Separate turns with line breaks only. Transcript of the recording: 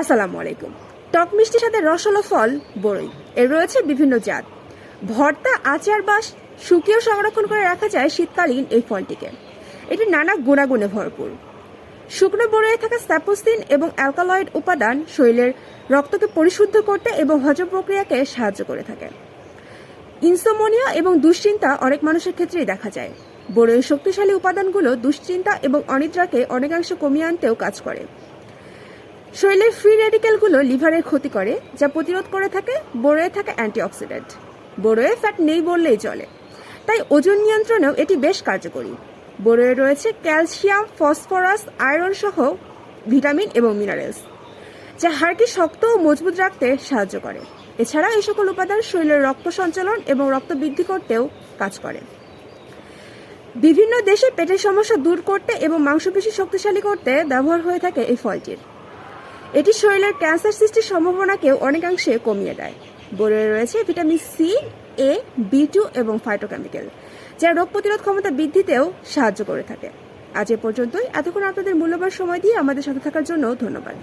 আসসালামু আলাইকুম। টক মিষ্টির সাথে রসালো ফল বড়ই এর রয়েছে বিভিন্ন জাত। ভর্তা, আচার বা শুকিয়েও সংরক্ষণ করে রাখা যায় শীতকালীন এই ফলটিকে। এটি নানা গুণাগুণে ভরপুর। শুকনো বড়য়ে থাকা স্যাপোসিন এবং অ্যালকালয়েড উপাদান শরীরের রক্তকে পরিশুদ্ধ করতে এবং হজম প্রক্রিয়াকে সাহায্য করে থাকে। ইনসোমোনিয়া এবং দুশ্চিন্তা অনেক মানুষের ক্ষেত্রেই দেখা যায়। বড়ইয়ের শক্তিশালী উপাদানগুলো দুশ্চিন্তা এবং অনিদ্রাকে অনেকাংশে কমিয়ে আনতেও কাজ করে। শরীরের ফ্রি রেডিক্যালগুলো লিভারের ক্ষতি করে, যা প্রতিরোধ করে থাকে বড়য়ে থাকা অ্যান্টিঅক্সিডেন্ট বড়য়ে ফ্যাট নেই বললেই চলে। তাই ওজন নিয়ন্ত্রণেও এটি বেশ কার্যকরী। বড়য়ে রয়েছে ক্যালসিয়াম ফসফরাস আয়রন সহ ভিটামিন এবং মিনারেলস যা হাড়কে শক্ত ও মজবুত রাখতে সাহায্য করে। এছাড়া এই সকল উপাদান শরীরের রক্ত সঞ্চালন এবং রক্ত বৃদ্ধি করতেও কাজ করে। বিভিন্ন দেশে পেটের সমস্যা দূর করতে এবং মাংসপেশি শক্তিশালী করতে ব্যবহার হয়ে থাকে এই ফলটির। এটি শরীরের ক্যান্সার সৃষ্টির সম্ভাবনাকেও অনেকাংশে কমিয়ে দেয়। বলে রয়েছে vitamin C A B two এবং ফাইটোকেমিক্যাল যা রোগ প্রতিরোধ ক্ষমতা বৃদ্ধিতেও সাহায্য করে থাকে। আজ এ পর্যন্তই। এতক্ষণ আপনাদের মূল্যবান সময় দিয়ে আমাদের সাথে থাকার জন্য ধন্যবাদ।